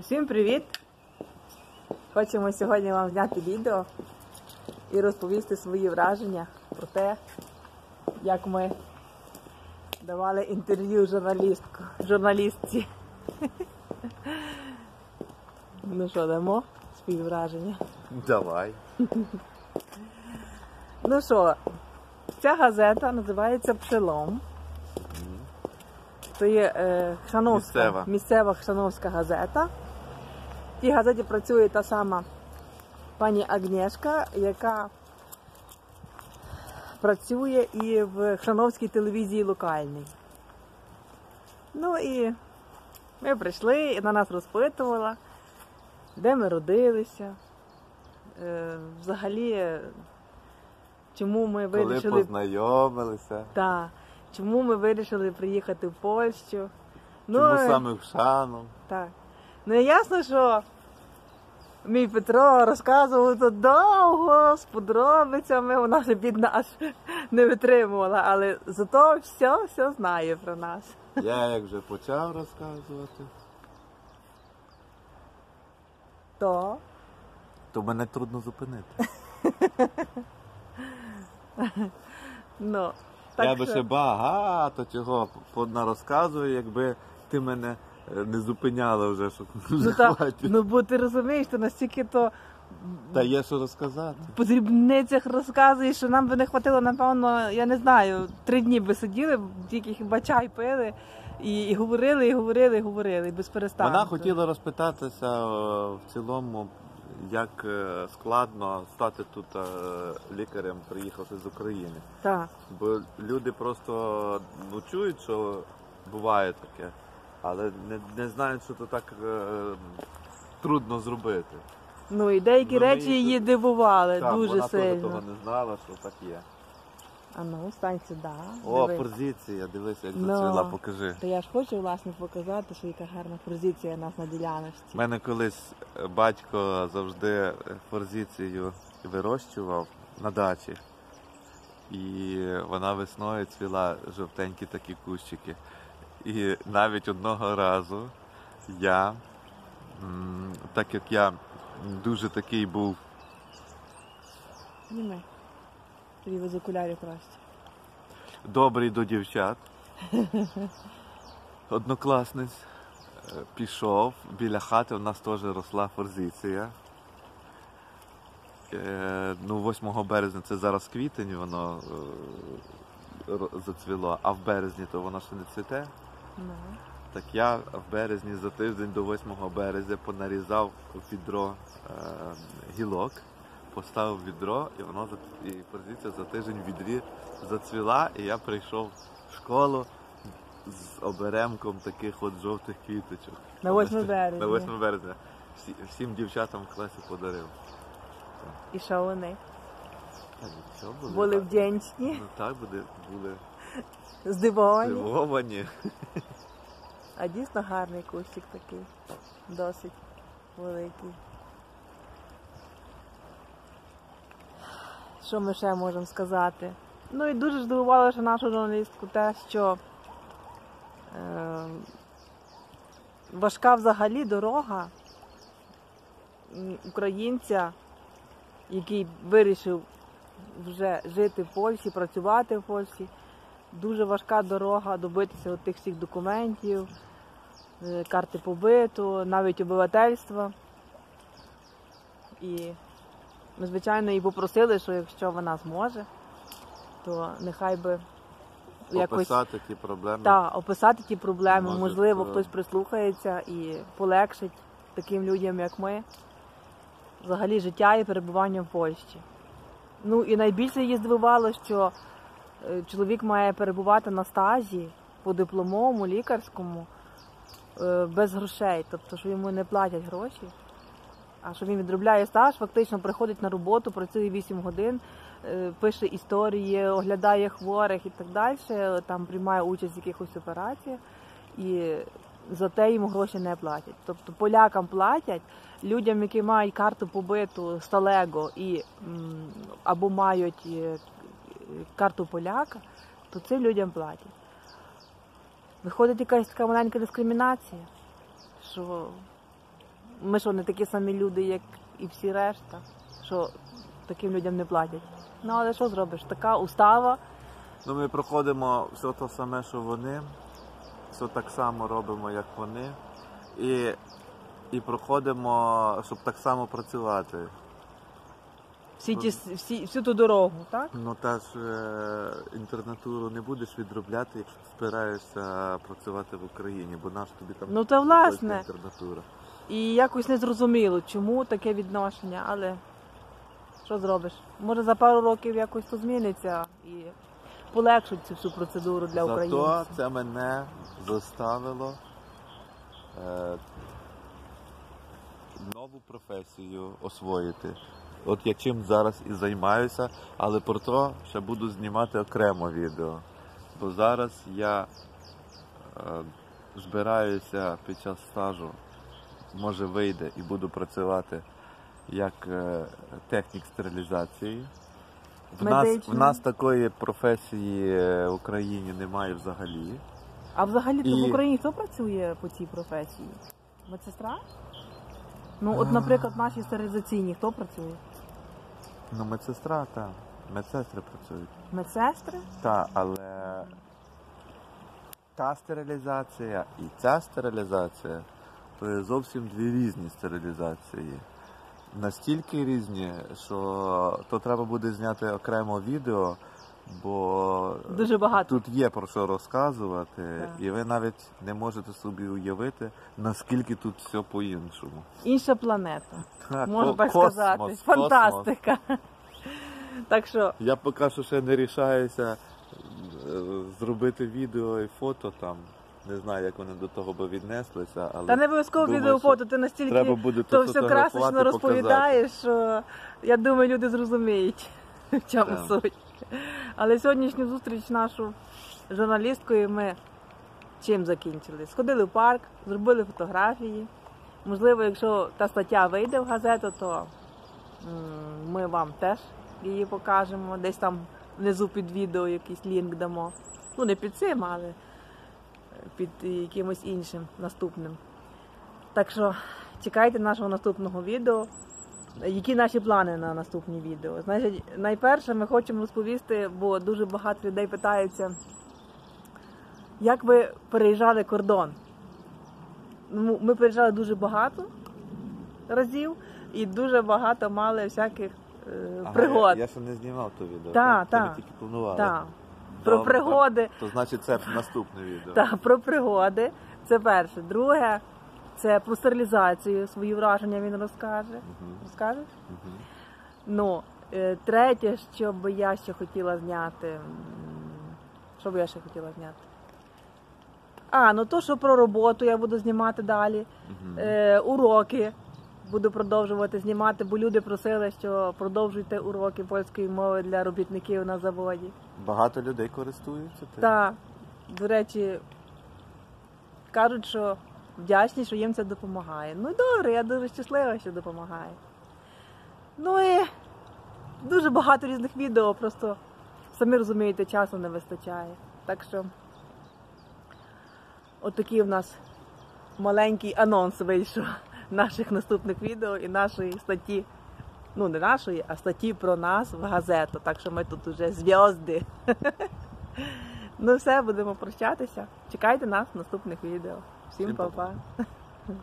Всім привіт! Хочемо сьогодні вам зняти відео і розповісти свої враження про те, як ми давали інтерв'ю журналістку, журналістці. Ну що, дамо свої враження? Давай. Ну що, ця газета називається Пшелом. Це є е, Хшановська, Місцева. місцева Хшановська газета. В тій газеті працює та сама пані Агнєшка, яка працює і в Хшановській телевізії локальній. Ну і ми прийшли, і на нас розпитувала, де ми родилися, е, взагалі, чому ми Коли вирішили. познайомилися. Так. Чому ми вирішили приїхати в Польщу? Чому е, саме в Шану? так. Ну ясно, що мій Петро розказував тут довго, з подробицями, вона вже бідна аж не витримувала, але зато все, все знає про нас. Я як вже почав розказувати, То то мене трудно зупинити. ну, так Я би що- ще багато чого розказую, якби ти мене не зупиняла вже, щоб ну, вже та, хватить. ну бо ти розумієш, то настільки то Та є що розказати. по дрібницях розказує, що нам би не хватило, напевно, я не знаю, три дні би сиділи, тільки хіба чай пили, і, і говорили, і говорили, і говорили, без перестанку. Вона хотіла розпитатися е, в цілому, як е, складно стати тут е, лікарем, приїхавши з України. Так. Бо люди просто ну, чують, що буває таке, але не, не знають, що то так е, трудно зробити. Ну і деякі Ну, ми речі її її дивували Так, дуже вона теж сильно. того не знала, що так є. А ну, стань сюди. О, диви. позиція, дивися, як Ну. зацвіла, покажи. Та я ж хочу власне показати, що яка гарна позиція у нас на У діляночці. мене колись е, батько завжди форзицію вирощував на дачі. І вона весною цвіла жовтенькі такі кущики. І навіть одного разу я, так як я дуже такий був, Зніми. Тобі без окулярів краще. добрий до дівчат, однокласниць е, пішов біля хати, у нас теж росла форзиція. Е, Ну, 8 березня це зараз квітень, воно е, зацвіло, а в березні то воно ще не цвіте. Ну. Так я в березні за тиждень до 8 березня понарізав відро е, гілок, поставив відро, і воно за- і позиція за тиждень в відрі зацвіла, і я прийшов в школу з оберемком таких от жовтих квіточок. На 8 березня. На 8 березня. Всі, всім дівчатам в класі подарив. І що вони? Та нічого, були, Були вдячні, Ну так, були, були здивовані. здивовані. А дійсно гарний кущик такий. Досить великий. Що ми ще можемо сказати? Ну і дуже здивувало, що нашу журналістку те, що е, важка взагалі дорога українця, який вирішив вже жити в Польщі, працювати в Польщі. Дуже важка дорога добитися тих всіх документів, е, карти побиту, навіть обивательства. І ми, звичайно, її попросили, що якщо вона зможе, то нехай би якось Описати ті проблеми. та, описати ті проблеми. Може, Можливо, то- хтось прислухається і полегшить таким людям, як ми, взагалі життя і перебування в Польщі. Ну і найбільше її здивувало, що чоловік має перебувати на стажі по дипломовому, лікарському е, без грошей, тобто, що йому не платять гроші. А що він відробляє стаж, фактично приходить на роботу, працює 8 годин, е, пише історії, оглядає хворих і так далі, там приймає участь в якихось операціях, і за те йому гроші не платять. Тобто полякам платять, людям, які мають карту побиту Сталего і або мають е, карту поляка, то цим людям платять. Виходить якась така маленька дискримінація, що ми що, не такі самі люди, як і всі решта, що таким людям не платять. Ну але що зробиш? Така устава. Ну, ми проходимо все те саме, що вони, все так само робимо, як вони. І, і проходимо, щоб так само працювати. Всі ті, всі, всю ту дорогу, так? Ну та ж е, інтернатуру не будеш відробляти, якщо збираєшся працювати в Україні, бо наш тобі там Ну, та власне. інтернатура. І якось не зрозуміло, чому таке відношення, але що зробиш? Може за пару років якось то зміниться і полегшить цю всю процедуру для Зато українців. це мене заставило е, нову професію освоїти. От я чим зараз і займаюся, але про то ще буду знімати окремо відео. Бо зараз я е, збираюся під час стажу, може вийде і буду працювати як е, технік стерилізації. В нас, в Медичний. нас такої професії е, в Україні немає взагалі. А взагалі то І- в Україні хто працює по цій професії? Медсестра? Ну, от, наприклад, наші стерилізаційні хто працює? Ну, медсестра, так. Медсестри працюють. Медсестри? Так, але та стерилізація і ця стерилізація то є зовсім дві різні стерилізації. Настільки різні, що то треба буде зняти окремо відео, бо Дуже багато. тут є про що розказувати, Так. і ви навіть не можете собі уявити, наскільки тут все по-іншому. Інша планета. Ха, Можна ко- так космос, сказати. космос. Фантастика. Так що Я поки що ще не рішаюся е, зробити відео і фото там. Не знаю, як вони до того би віднеслися, але Та не обов'язково думаю, відео що фото, ти настільки треба буде то все красочно розповідаєш, що я думаю, люди зрозуміють, в чому Так. суть. Але сьогоднішню зустріч нашу з журналісткою ми чим закінчили? Сходили в парк, зробили фотографії. Можливо, якщо та стаття вийде в газету, то ми вам теж її покажемо. Десь там внизу під відео якийсь лінк дамо. Ну, не під цим, але під якимось іншим наступним. Так що чекайте нашого наступного відео. Які наші плани на наступні відео? Значить, найперше ми хочемо розповісти, бо дуже багато людей питаються, як ви переїжджали кордон? Ми переїжджали дуже багато разів і дуже багато мали всяких е, Ага, пригод. Я, я ще не знімав то відео. Та, так? Це ми тільки планували. Так. Про пригоди. То значить це наступне відео. Так, про пригоди. Це перше. Друге, це про стерилізацію. Свої враження він розкаже. Мгм, Розкажеш? мгм. Ну, е, третє, що би я ще хотіла зняти. Що би я ще хотіла зняти? А, ну то, що про роботу я буду знімати далі. Мгм. Е, уроки буду продовжувати знімати, бо люди просили, що продовжуйте уроки польської мови для робітників на заводі. Багато людей користуються. Так, до речі, кажуть, що вдячні, що їм це допомагає. Ну добре, я дуже щаслива, що допомагає. Ну і дуже багато різних відео, просто самі розумієте, часу не вистачає. Так що отакий в нас маленький анонс вийшов наших наступних відео і нашої статті. Ну, не нашої, а статті про нас в газету. Так що ми тут уже зв'язди. Ну все, будемо прощатися. Чекайте нас в наступних відео. Всім Всім па-па. па-па.